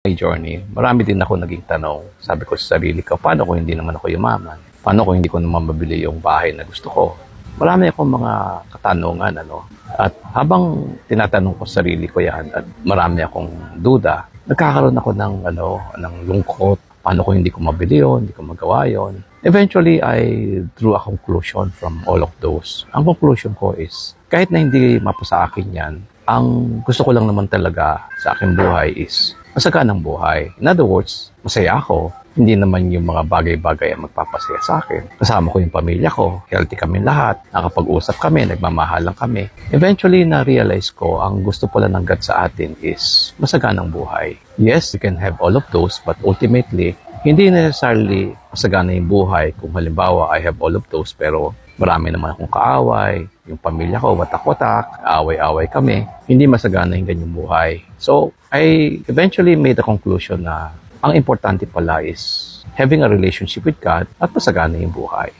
my journey, marami din ako naging tanong. Sabi ko sa sarili ko, paano kung hindi naman ako yumaman? Paano kung hindi ko naman mabili yung bahay na gusto ko? Marami akong mga katanungan, ano? At habang tinatanong ko sa sarili ko yan at marami akong duda, nagkakaroon ako ng, ano, ng lungkot. Paano kung hindi ko mabili yon, hindi ko magawa yon? Eventually, I drew a conclusion from all of those. Ang conclusion ko is, kahit na hindi mapa sa akin yan, ang gusto ko lang naman talaga sa aking buhay is masaganang buhay. In other words, masaya ako. Hindi naman yung mga bagay-bagay ang magpapasaya sa akin. Kasama ko yung pamilya ko. Healthy kami lahat. Nakapag-usap kami. Nagmamahalan kami. Eventually, na-realize ko, ang gusto pala ng God sa atin is masaganang buhay. Yes, you can have all of those, but ultimately, hindi necessarily masagana yung buhay kung halimbawa I have all of those pero marami naman akong kaaway, yung pamilya ko watak-watak, away-away kami, hindi masagana yung ganyang buhay. So, I eventually made the conclusion na ang importante pala is having a relationship with God at masagana yung buhay.